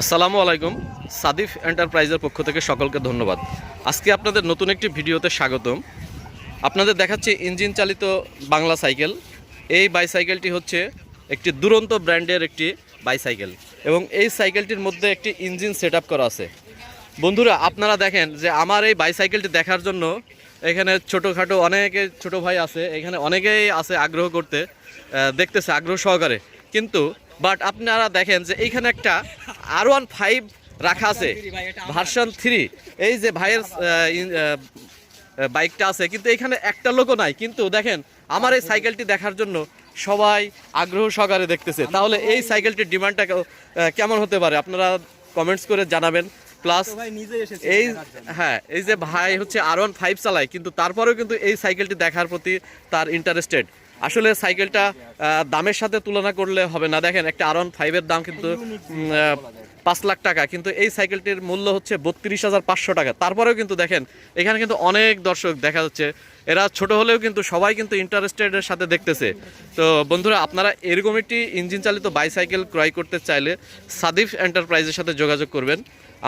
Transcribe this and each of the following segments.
আসসালামু আলাইকুম। সাদিফ এন্টারপ্রাইজের পক্ষ থেকে সকলকে ধন্যবাদ। আজকে আপনাদের নতুন একটি ভিডিওতে স্বাগতম। আপনাদের দেখাচ্ছি ইঞ্জিন চালিত বাংলা সাইকেল। এই বাইসাইকেলটি হচ্ছে একটি দুরন্ত ব্র্যান্ডের একটি বাইসাইকেল এবং এই সাইকেলটির মধ্যে একটি ইঞ্জিন সেট করা আছে। বন্ধুরা, আপনারা দেখেন যে আমার এই বাইসাইকেলটি দেখার জন্য এখানে ছোটোখাটো অনেকে ছোট ভাই আছে, এখানে অনেকেই আছে আগ্রহ করতে দেখতেছে আগ্রহ সহকারে। কিন্তু বাট আপনারা দেখেন যে এইখানে একটা আর ওয়ান ফাইভ রাখা আছে ভার্সন থ্রি এই যে ভাইয়ের বাইকটা আছে কিন্তু এখানে একটা লোকও নাই। কিন্তু দেখেন আমার এই সাইকেলটি দেখার জন্য সবাই আগ্রহ সহকারে দেখতেছে। তাহলে এই সাইকেলটির ডিমান্ডটা কেমন হতে পারে? আপনারা কমেন্টস করে জানাবেন। প্লাস এই হ্যাঁ এই যে ভাই হচ্ছে আর ওয়ান ফাইভ চালায় কিন্তু তারপরেও কিন্তু এই সাইকেলটি দেখার প্রতি তার ইন্টারেস্টেড আসলে সাইকেলটা দামের সাথে তুলনা করলে হবে না। দেখেন, একটা আর ওয়ান ফাইভের দাম কিন্তু পাঁচ লাখ টাকা। কিন্তু এই সাইকেলটির মূল্য হচ্ছে বত্রিশ হাজার পাঁচশো টাকা। তারপরেও কিন্তু দেখেন, এখানে কিন্তু অনেক দর্শক দেখা যাচ্ছে। এরা ছোট হলেও কিন্তু সবাই কিন্তু ইন্টারেস্টেডের সাথে দেখতেছে। তো বন্ধুরা, আপনারা এরকম একটি ইঞ্জিন চালিত বাইসাইকেল ক্রয় করতে চাইলে সাদিফ এন্টারপ্রাইজের সাথে যোগাযোগ করবেন।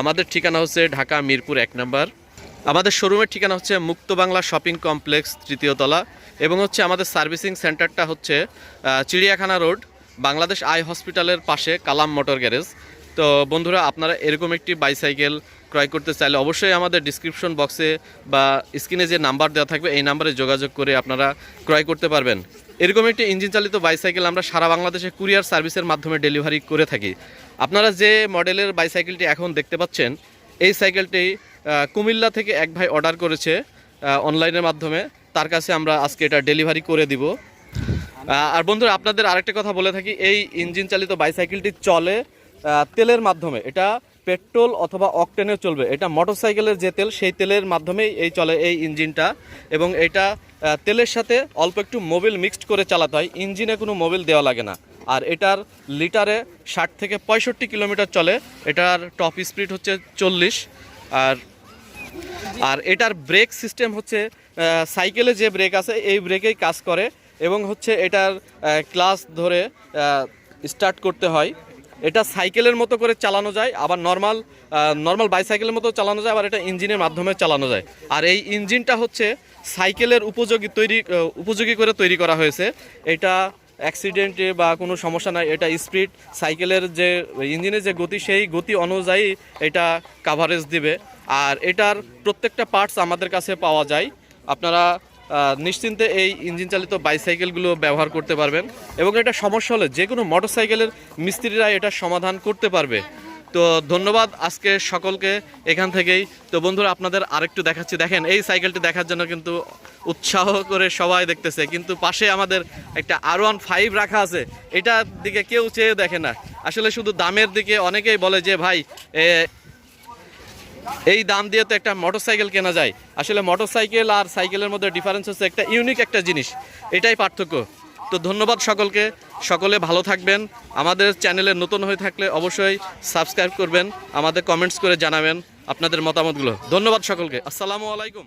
আমাদের ঠিকানা হচ্ছে ঢাকা মিরপুর এক নম্বর। আমাদের শোরুমের ঠিকানা হচ্ছে মুক্ত বাংলা শপিং কমপ্লেক্স তৃতীয় তলা। এবং হচ্ছে আমাদের সার্ভিসিং সেন্টারটা হচ্ছে চিড়িয়াখানা রোড, বাংলাদেশ আই হসপিটালের পাশে কালাম মোটর গ্যারেজ। তো বন্ধুরা, আপনারা এরকম একটি বাইসাইকেল ক্রয় করতে চাইলে অবশ্যই আমাদের ডিসক্রিপশন বক্সে বা স্ক্রিনে যে নাম্বার দেওয়া থাকবে, এই নাম্বারে যোগাযোগ করে আপনারা ক্রয় করতে পারবেন। এরকম একটি ইঞ্জিন চালিত বাইসাইকেল আমরা সারা বাংলাদেশে কুরিয়ার সার্ভিসের মাধ্যমে ডেলিভারি করে থাকি। আপনারা যে মডেলের বাইসাইকেলটি এখন দেখতে পাচ্ছেন, এই সাইকেলটি কুমিল্লা থেকে এক ভাই অর্ডার করেছে অনলাইনের মাধ্যমে। তার কাছে আমরা আজকে এটা ডেলিভারি করে দিব। আর বন্ধুরা, আপনাদের আরেকটা কথা বলে থাকি, এই ইঞ্জিন চালিত বাইসাইকেলটি চলে তেলের মাধ্যমে। এটা পেট্রোল অথবা অকটেনে চলবে। এটা মোটরসাইকেলের যে তেল, সেই তেলের মাধ্যমেই এই চলে এই ইঞ্জিনটা। এবং এটা তেলের সাথে অল্প একটু মোবিল মিক্সড করে চালাতে হয়। ইঞ্জিনে কোনো মোবিল দেওয়া লাগে না। আর এটার লিটারে ষাট থেকে পঁয়ষট্টি কিলোমিটার চলে। এটার টপ স্পিড হচ্ছে চল্লিশ। আর আর এটার ব্রেক সিস্টেম হচ্ছে সাইকেলে যে ব্রেক আছে, এই ব্রেকেই কাজ করে এবং হচ্ছে এটার ক্লাস ধরে স্টার্ট করতে হয়। এটা সাইকেলের মতো করে চালানো যায়, আবার নর্মাল নর্মাল বাইসাইকেলের মতো চালানো যায়, আবার এটা ইঞ্জিনের মাধ্যমে চালানো যায়। আর এই ইঞ্জিনটা হচ্ছে সাইকেলের উপযোগী তৈরি উপযোগী করে তৈরি করা হয়েছে। এটা অ্যাক্সিডেন্টে বা কোনো সমস্যা নাই, এটা স্পিড সাইকেলের যে ইঞ্জিনের যে গতি, সেই গতি অনুযায়ী এটা কাভারেজ দিবে। আর এটার প্রত্যেকটা পার্টস আমাদের কাছে পাওয়া যায়। আপনারা নিশ্চিন্তে এই ইঞ্জিন চালিত বাইসাইকেলগুলো ব্যবহার করতে পারবেন। এবং এটা সমস্যা হলে যে কোনো মোটর সাইকেলের মিস্ত্রিরা এটা সমাধান করতে পারবে। তো ধন্যবাদ আজকে সকলকে এখান থেকেই। তো বন্ধুরা, আপনাদের আরেকটু দেখাচ্ছি। দেখেন, এই সাইকেলটি দেখার জন্য কিন্তু উৎসাহ করে সবাই দেখতেছে। কিন্তু পাশে আমাদের একটা আর ওয়ান ফাইভ রাখা আছে। এটার দিকে কেউ চেয়ে দেখে না। আসলে শুধু দামের দিকে অনেকেই বলে যে, ভাই এই দাম দিয়ে তো একটা মোটরসাইকেল কেনা যায়। আসলে মোটরসাইকেল আর সাইকেলের মধ্যে ডিফারেন্স হচ্ছে একটা ইউনিক একটা জিনিস। এটাই পার্থক্য। তো ধন্যবাদ সকলকে। সকলে ভালো থাকবেন। আমাদের চ্যানেলে নতুন হয়ে থাকলে অবশ্যই সাবস্ক্রাইব করবেন। আমাদের কমেন্টস করে জানাবেন আপনাদের মতামতগুলো। ধন্যবাদ সকলকে। আসসালামু আলাইকুম।